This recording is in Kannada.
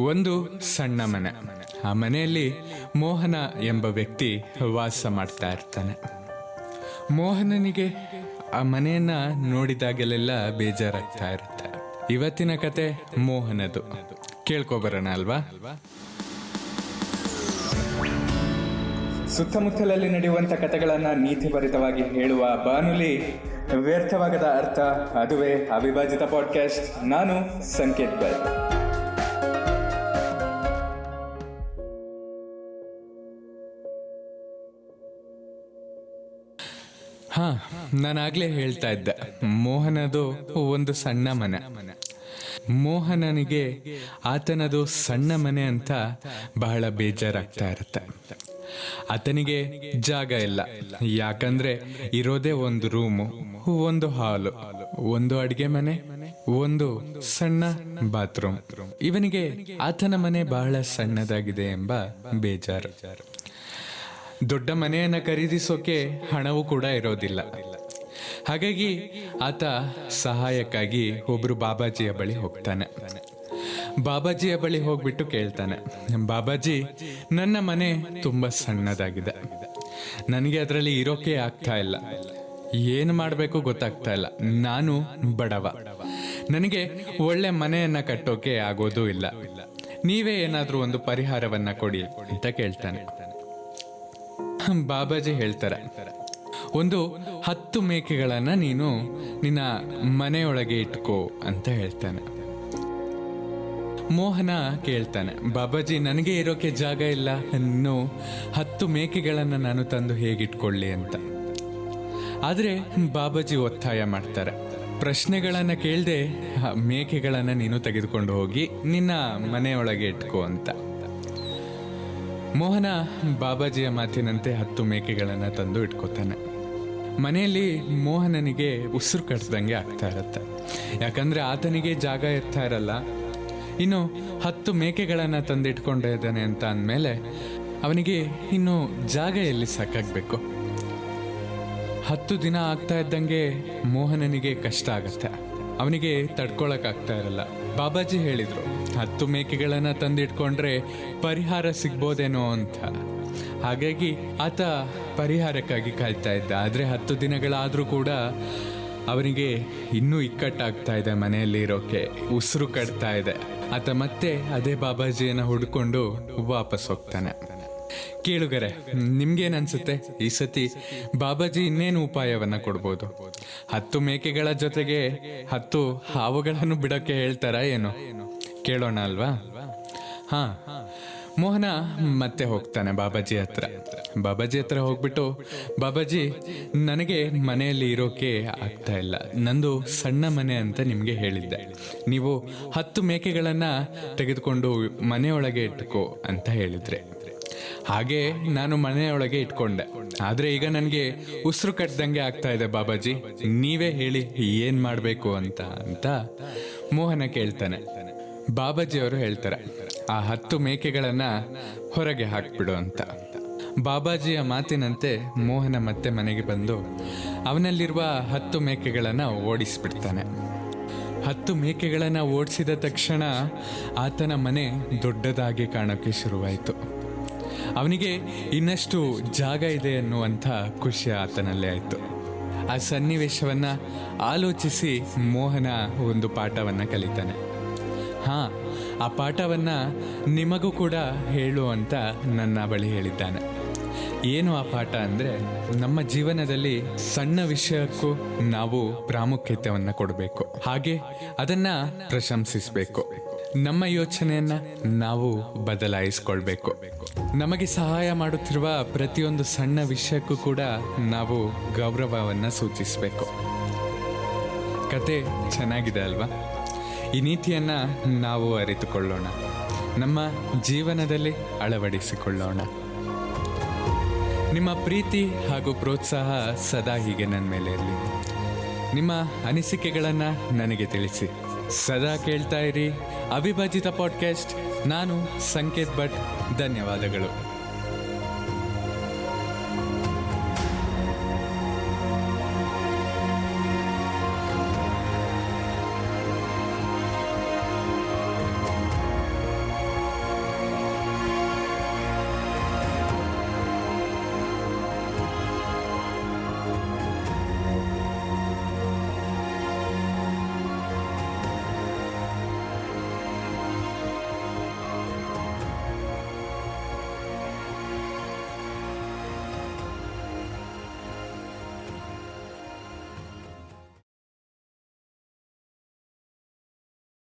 ಒಂದು ಸಣ್ಣ ಮನೆ. ಆ ಮನೆಯಲ್ಲಿ ಮೋಹನ ಎಂಬ ವ್ಯಕ್ತಿ ವಾಸ ಮಾಡ್ತಾ ಇರ್ತಾನೆ. ಮೋಹನನಿಗೆ ಆ ಮನೆಯನ್ನ ನೋಡಿದಾಗಲೆಲ್ಲ ಬೇಜಾರಾಗ್ತಾ ಇರುತ್ತೆ. ಇವತ್ತಿನ ಕತೆ ಮೋಹನದು. ಕೇಳ್ಕೊಬರೋಣ ಅಲ್ವಾ? ಸುತ್ತಮುತ್ತಲಲ್ಲಿ ನಡೆಯುವಂಥ ಕಥೆಗಳನ್ನ ನೀತಿಭರಿತವಾಗಿ ಹೇಳುವ ಬಾನುಲಿ ವ್ಯರ್ಥವಾಗದ ಅರ್ಥ ಅದುವೇ ಅವಿಭಾಜಿತ ಪಾಡ್ಕಾಸ್ಟ್ ನಾನು ಸಂಕೇತ್ ಬೈ ಹಾ, ನಾನಾಗ್ಲೇ ಹೇಳ್ತಾ ಇದ್ದೆ. ಮೋಹನದು ಒಂದು ಸಣ್ಣ ಮನೆ. ಮೋಹನನಿಗೆ ಆತನದು ಸಣ್ಣ ಮನೆ ಅಂತ ಬಹಳ ಬೇಜಾರಾಗ್ತಾ ಇರುತ್ತೆ. ಆತನಿಗೆ ಜಾಗ ಇಲ್ಲ. ಯಾಕಂದ್ರೆ ಇರೋದೇ ಒಂದು ರೂಮು, ಒಂದು ಹಾಲು, ಒಂದು ಅಡಿಗೆ ಮನೆ, ಒಂದು ಸಣ್ಣ ಬಾತ್ರೂಮ್. ಇವನಿಗೆ ಆತನ ಮನೆ ಬಹಳ ಸಣ್ಣದಾಗಿದೆ ಎಂಬ ಬೇಜಾರು. ದೊಡ್ಡ ಮನೆಯನ್ನು ಖರೀದಿಸೋಕೆ ಹಣವೂ ಕೂಡ ಇರೋದಿಲ್ಲ. ಹಾಗಾಗಿ ಆತ ಸಹಾಯಕ್ಕಾಗಿ ಒಬ್ಬರು ಬಾಬಾಜಿಯ ಬಳಿ ಹೋಗ್ತಾನೆ. ಬಾಬಾಜಿಯ ಬಳಿ ಹೋಗ್ಬಿಟ್ಟು ಕೇಳ್ತಾನೆ, ಬಾಬಾಜಿ, ನನ್ನ ಮನೆ ತುಂಬ ಸಣ್ಣದಾಗಿದೆ. ನನಗೆ ಅದರಲ್ಲಿ ಇರೋಕೆ ಆಗ್ತಾ ಇಲ್ಲ. ಏನು ಮಾಡಬೇಕು ಗೊತ್ತಾಗ್ತಾ ಇಲ್ಲ. ನಾನು ಬಡವ. ನನಗೆ ಒಳ್ಳೆ ಮನೆಯನ್ನು ಕಟ್ಟೋಕೆ ಆಗೋದೂ ಇಲ್ಲ. ನೀವೇ ಏನಾದರೂ ಒಂದು ಪರಿಹಾರವನ್ನು ಕೊಡಿ, ಅಂತ ಕೇಳ್ತಾನೆ. ಬಾಬಾಜಿ ಹೇಳ್ತಾರೆ, ಒಂದು ಹತ್ತು ಮೇಕೆಗಳನ್ನ ನೀನು ನಿನ್ನ ಮನೆಯೊಳಗೆ ಇಟ್ಕೋ ಅಂತ ಹೇಳ್ತಾನೆ. ಮೋಹನ ಕೇಳ್ತಾನೆ, ಬಾಬಾಜಿ, ನನಗೆ ಇರೋಕೆ ಜಾಗ ಇಲ್ಲ. ಇನ್ನು ಹತ್ತು ಮೇಕೆಗಳನ್ನು ನಾನು ತಂದು ಹೇಗಿಟ್ಕೊಳ್ಳಿ ಅಂತ. ಆದ್ರೆ ಬಾಬಾಜಿ ಒತ್ತಾಯ ಮಾಡ್ತಾರೆ, ಪ್ರಶ್ನೆಗಳನ್ನು ಕೇಳದೆ ಮೇಕೆಗಳನ್ನು ನೀನು ತೆಗೆದುಕೊಂಡು ಹೋಗಿ ನಿನ್ನ ಮನೆಯೊಳಗೆ ಇಟ್ಕೋ ಅಂತ. ಮೋಹನ ಬಾಬಾಜಿಯ ಮಾತಿನಂತೆ ಹತ್ತು ಮೇಕೆಗಳನ್ನು ತಂದು ಇಟ್ಕೋತಾನೆ. ಮನೆಯಲ್ಲಿ ಮೋಹನನಿಗೆ ಉಸಿರು ಕಟ್ಟಿದಂಗೆ ಆಗ್ತಾ ಇರುತ್ತೆ. ಯಾಕಂದರೆ ಆತನಿಗೆ ಜಾಗ ಇರ್ತಾ ಇರಲ್ಲ. ಇನ್ನು ಹತ್ತು ಮೇಕೆಗಳನ್ನು ತಂದಿಟ್ಕೊಂಡಿದ್ದಾನೆ ಅಂತ ಅಂದಮೇಲೆ ಅವನಿಗೆ ಇನ್ನು ಜಾಗ ಎಲ್ಲಿ ಸಾಕಾಗಬೇಕು? ಹತ್ತು ದಿನ ಆಗ್ತಾ ಇದ್ದಂಗೆ ಮೋಹನನಿಗೆ ಕಷ್ಟ ಆಗುತ್ತೆ. ಅವನಿಗೆ ತಡ್ಕೊಳಕ್ಕಾಗ್ತಾ ಇರಲ್ಲ. ಬಾಬಾಜಿ ಹೇಳಿದರು, ಹತ್ತು ಮೇಕೆಗಳನ್ನು ತಂದಿಟ್ಕೊಂಡ್ರೆ ಪರಿಹಾರ ಸಿಗ್ಬೋದೇನೋ ಅಂತ. ಹಾಗಾಗಿ ಆತ ಪರಿಹಾರಕ್ಕಾಗಿ ಕಾಯ್ತಾ ಇದ್ದ. ಆದರೆ ಹತ್ತು ದಿನಗಳಾದರೂ ಕೂಡ ಅವನಿಗೆ ಇನ್ನೂ ಇಕ್ಕಟ್ಟಾಗ್ತಾ ಇದೆ ಮನೆಯಲ್ಲಿ ಇರೋಕೆ, ಉಸಿರು ಕಟ್ತಾ ಇದೆ. ಆತ ಮತ್ತೆ ಅದೇ ಬಾಬಾಜಿಯನ್ನು ಹುಡ್ಕೊಂಡು ವಾಪಸ್ ಹೋಗ್ತಾನೆ. ಕೇಳುಗರೆ ನಿಮ್ಗೇನ್ ಅನ್ಸುತ್ತೆ ಈ ಸತಿ ಬಾಬಾಜಿ ಇನ್ನೇನು ಉಪಾಯವನ್ನ ಕೊಡ್ಬೋದು? ಹತ್ತು ಮೇಕೆಗಳ ಜೊತೆಗೆ ಹತ್ತು ಹಾವುಗಳನ್ನು ಬಿಡೋಕೆ ಹೇಳ್ತಾರ ಏನು? ಕೇಳೋಣ ಅಲ್ವಾ? ಹಾ. ಮೋಹನ ಮತ್ತೆ ಹೋಗ್ತಾನೆ ಬಾಬಾಜಿ ಹತ್ರ. ಬಾಬಾಜಿ ಹತ್ರ ಹೋಗ್ಬಿಟ್ಟು, ಬಾಬಾಜಿ, ನನಗೆ ಮನೆಯಲ್ಲಿ ಇರೋಕೆ ಆಗ್ತಾ ಇಲ್ಲ. ನಂದು ಸಣ್ಣ ಮನೆ ಅಂತ ನಿಮಗೆ ಹೇಳಿದ್ದೆ. ನೀವು ಹತ್ತು ಮೇಕೆಗಳನ್ನು ತೆಗೆದುಕೊಂಡು ಮನೆಯೊಳಗೆ ಇಟ್ಕೋ ಅಂತ ಹೇಳಿದ್ರೆ. ಹಾಗೆ ನಾನು ಮನೆಯೊಳಗೆ ಇಟ್ಕೊಂಡೆ. ಆದ್ರೆ ಈಗ ನನಗೆ ಉಸಿರು ಕಟ್ಟದಂಗೆ ಆಗ್ತಾ ಇದೆ ಬಾಬಾಜಿ. ನೀವೇ ಹೇಳಿ ಏನ್ ಮಾಡ್ಬೇಕು ಅಂತ ಅಂತ ಮೋಹನ ಕೇಳ್ತಾನೆ. ಬಾಬಾಜಿ ಅವರು ಹೇಳ್ತಾರೆ, ಆ ಹತ್ತು ಮೇಕೆಗಳನ್ನ ಹೊರಗೆ ಹಾಕ್ಬಿಡು ಅಂತ. ಬಾಬಾಜಿಯ ಮಾತಿನಂತೆ ಮೋಹನ ಮತ್ತೆ ಮನೆಗೆ ಬಂದು ಅವನಲ್ಲಿರುವ ಹತ್ತು ಮೇಕೆಗಳನ್ನ ಓಡಿಸ್ಬಿಡ್ತಾನೆ. ಹತ್ತು ಮೇಕೆಗಳನ್ನ ಓಡಿಸಿದ ತಕ್ಷಣ ಆತನ ಮನೆ ದೊಡ್ಡದಾಗಿ ಕಾಣೋಕೆ ಶುರುವಾಯಿತು. ಅವನಿಗೆ ಇನ್ನಷ್ಟು ಜಾಗ ಇದೆ ಅನ್ನುವಂಥ ಖುಷಿ ಆತನಲ್ಲೇ ಆಯಿತು. ಆ ಸನ್ನಿವೇಶವನ್ನು ಆಲೋಚಿಸಿ ಮೋಹನ ಒಂದು ಪಾಠವನ್ನು ಕಲಿತಾನೆ. ಹಾಂ, ಆ ಪಾಠವನ್ನು ನಿಮಗೂ ಕೂಡ ಹೇಳು ಅಂತ ನನ್ನ ಬಳಿ ಹೇಳಿದ್ದಾನೆ. ಏನು ಆ ಪಾಠ ಅಂದರೆ, ನಮ್ಮ ಜೀವನದಲ್ಲಿ ಸಣ್ಣ ವಿಷಯಕ್ಕೂ ನಾವು ಪ್ರಾಮುಖ್ಯತೆಯನ್ನು ಕೊಡಬೇಕು. ಹಾಗೆ ಅದನ್ನು ಪ್ರಶಂಸಿಸಬೇಕು. ನಮ್ಮ ಯೋಚನೆಯನ್ನ ನಾವು ಬದಲಾಯಿಸ್ಕೊಳ್ಬೇಕು. ನಮಗೆ ಸಹಾಯ ಮಾಡುತ್ತಿರುವ ಪ್ರತಿಯೊಂದು ಸಣ್ಣ ವಿಷಯಕ್ಕೂ ಕೂಡ ನಾವು ಗೌರವವನ್ನು ಸೂಚಿಸಬೇಕು. ಕತೆ ಚೆನ್ನಾಗಿದೆ ಅಲ್ವಾ? ಈ ನೀತಿಯನ್ನ ನಾವು ಅರಿತುಕೊಳ್ಳೋಣ. ನಮ್ಮ ಜೀವನದಲ್ಲಿ ಅಳವಡಿಸಿಕೊಳ್ಳೋಣ. ನಿಮ್ಮ ಪ್ರೀತಿ ಹಾಗೂ ಪ್ರೋತ್ಸಾಹ ಸದಾ ಹೀಗೆ ನನ್ನ ಮೇಲೆ ಇರಲಿ ನಿಮ್ಮ ಅನಿಸಿಕೆಗಳನ್ನು ನನಗೆ ತಿಳಿಸಿ. ಸದಾ ಕೇಳ್ತಾ ಇರಿ ಅವಿಭಜಿತ ಪಾಡ್ಕಾಸ್ಟ್ ನಾನು ಸಂಕೇತ್ ಭಟ್. ಧನ್ಯವಾದಗಳು.